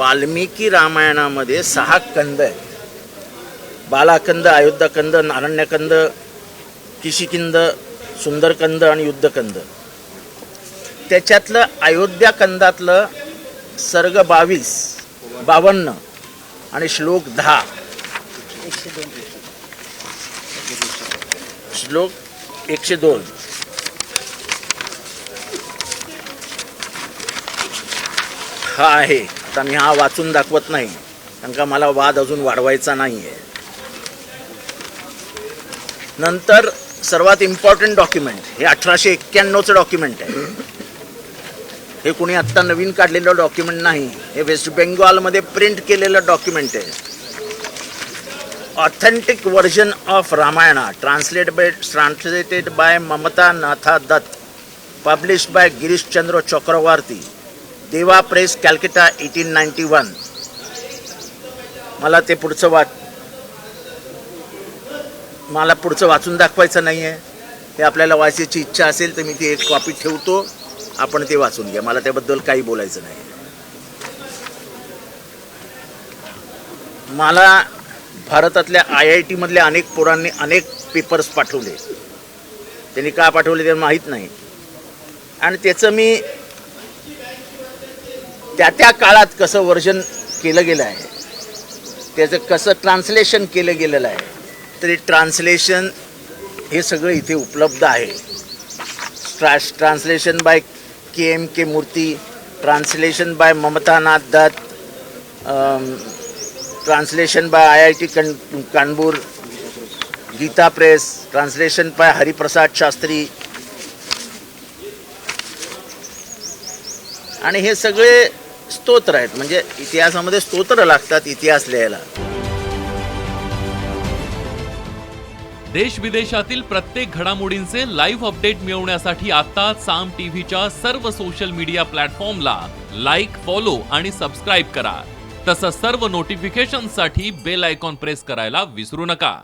वाल्मिकी रामायणामध्ये सहा कंद आहेत. बालाकंद अयोध्याकंद नारण्यकंद किशिकिंद सुंदरकंद आणि युद्धकंद त्याच्यातलं अयोध्याकंदातलं सर्ग बावीस बावन्न आणि श्लोक दहा. श्लोक एकशे दोन. हा आहे. आता मी हा वाचून दाखवत नाही कारण का मला वाद अजून वाढवायचा नाही आहे नंतर सर्वात इम्पॉर्टंट डॉक्युमेंट हे अठराशे एक्क्याण्णवचं डॉक्युमेंट आहे. हे कुणी आत्ता नवीन काढलेलं डॉक्युमेंट नाही हे वेस्ट बेंगॉलमध्ये प्रिंट केलेलं डॉक्युमेंट आहे. Authentic version of Ramayana translate by translated by Mamata Natha Dutt publish by Girishchandra Chakravarti Deva press Calcutta eighteen ninety one. मला ते पुढचं वाच मला पुढचं वाचून दाखवायचं नाही आहे ते आपल्याला वाचायची इच्छा असेल तर मी ती एक कॉपी ठेवतो. आपण ते वाचून घ्या. मला त्याबद्दल काही बोलायचं नाही. मला भारतातल्या आय आय टीमधल्या अनेक पोरांनी अनेक पेपर्स पाठवले. त्यांनी का पाठवले ते माहीत नाही. आणि त्याचं मी त्या त्या काळात कसं वर्जन केलं गेलं आहे त्याचं कसं ट्रान्सलेशन केलं गेलेलं आहे तरी ट्रान्सलेशन हे सगळं इथे उपलब्ध आहे. Trash translation by K M K Murthy translation by Mamatanath Dutt translation by I I T कन Kanpur Gita press translation by Hariprasad Shastri. आणि हे सगळे स्तोत्र आहेत. म्हणजे इतिहासामध्ये स्तोत्र लागतात इतिहास लिहायला. देश विदेशातील प्रत्येक घडामोडींचे लाईव्ह अपडेट मिळवण्यासाठी आता साम टीव्हीच्या सर्व सोशल मीडिया प्लॅटफॉर्मला लाईक फॉलो आणि सबस्क्राईब करा. तसंच सर्व नोटिफिकेशनसाठी बेल आयकॉन प्रेस करायला विसरू नका.